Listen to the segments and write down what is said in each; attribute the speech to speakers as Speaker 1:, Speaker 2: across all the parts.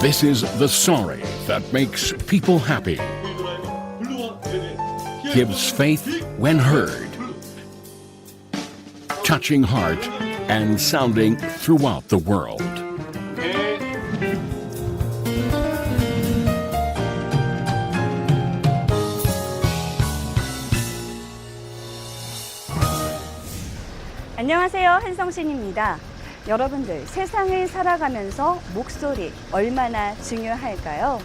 Speaker 1: This is the sorry that makes people happy, gives faith when heard, touching heart, and sounding throughout the world.
Speaker 2: 안녕하세요. 한성신입니다. 여러분들, 세상을 살아가면서 목소리 얼마나 중요할까요?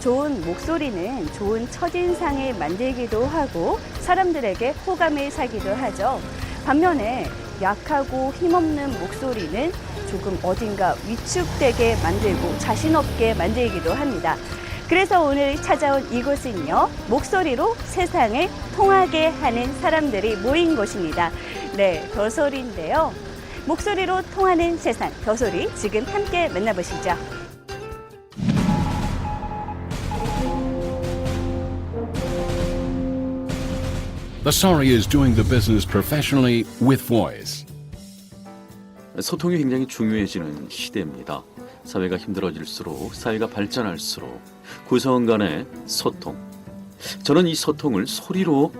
Speaker 2: 좋은 목소리는 좋은 첫인상을 만들기도 하고 사람들에게 호감을 사기도 하죠. 반면에 약하고 힘없는 목소리는 조금 어딘가 위축되게 만들고 자신 없게 만들기도 합니다. 그래서 오늘 찾아온 이곳은요, 목소리로 세상을 통하게 하는 사람들이 모인 곳입니다. 네, 더소리인데요. 목소리로 통하는 세상, 더소리 지금 함께 만나보시죠.
Speaker 1: The sorry is doing the business professionally with voice.
Speaker 3: 소통이 굉장히 중요해지는 시대입니다. 사회가 힘들어질수록 사회가 발전할수록 구성 간의 소통. 저는 이 소통을 소리로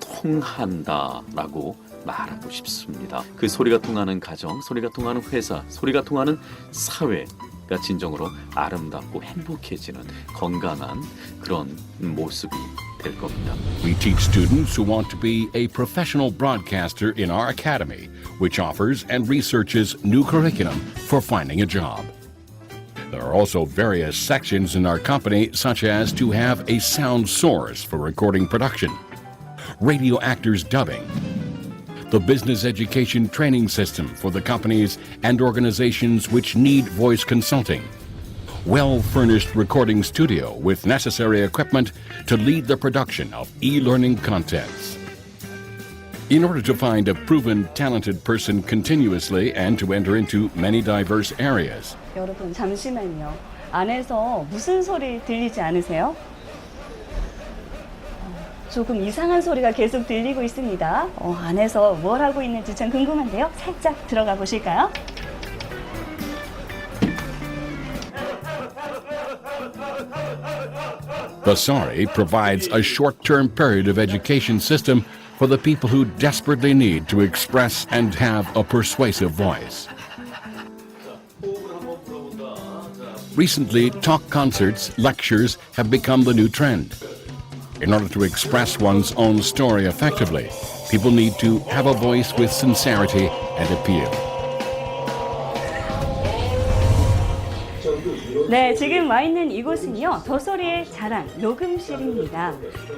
Speaker 3: 통한다라고 말하고 싶습니다. 그 소리가 통하는 가정, 소리가 통하는 회사, 소리가 통하는 사회가 진정으로 아름답고 행복해지는 건강한 그런 모습이 될 겁니다.
Speaker 1: We teach students who want to be a professional broadcaster in our academy, which offers and researches new curriculum for finding a job. There are also various sections in our company, such as to have a sound source for recording production, radio actors dubbing, the business education training system for the companies and organizations which need voice consulting, well furnished recording studio with necessary equipment to lead the production of e learning contents. In order to find a proven talented person continuously and to enter into many diverse areas,
Speaker 2: 여러분, 잠시만요. 안에서 무슨 소리 들리지 않으세요? 어, 조금 이상한 소리가 계속 들리고 있습니다. 어, 안에서 뭘 하고 있는지 참 궁금한데요. 살짝 들어가 보실까요?
Speaker 1: the SARI provides a short term period of education system for the people who desperately need to express and have a persuasive voice. Recently, talk concerts, lectures have become the new trend. In order to express one's own story effectively, people need to have a voice with sincerity and appeal.
Speaker 2: 네, 지금 와 있는 이곳은요, 더소리의 자랑 녹음실입니다.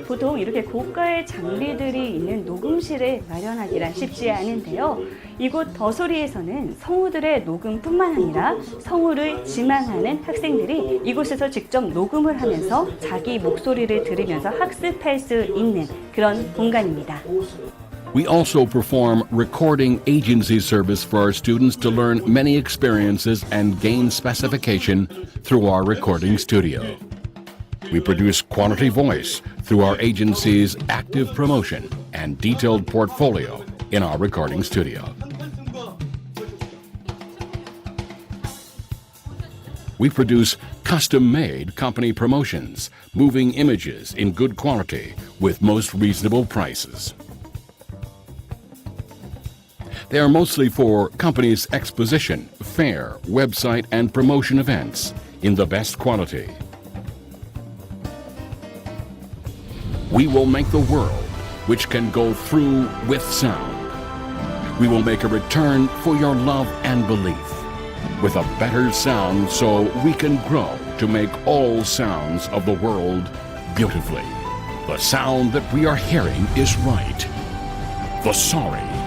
Speaker 2: 보통 이렇게 고가의 장비들이 있는 녹음실을 마련하기란 쉽지 않은데요. 이곳 더소리에서는 성우들의 녹음뿐만 아니라 성우를 지망하는 학생들이 이곳에서 직접 녹음을 하면서 자기 목소리를 들으면서 학습할 수 있는 그런 공간입니다.
Speaker 1: We also perform recording agency service for our students to learn many experiences and gain specification through our recording studio. We produce quality voice through our agency's active promotion and detailed portfolio in our recording studio. We produce custom made company promotions, moving images in good quality with most reasonable prices. They are mostly for companies' exposition, fair, website, and promotion events in the best quality. We will make the world which can go through with sound. We will make a return for your love and belief with a better sound so we can grow to make all sounds of the world beautifully. The sound that we are hearing is right. The sorry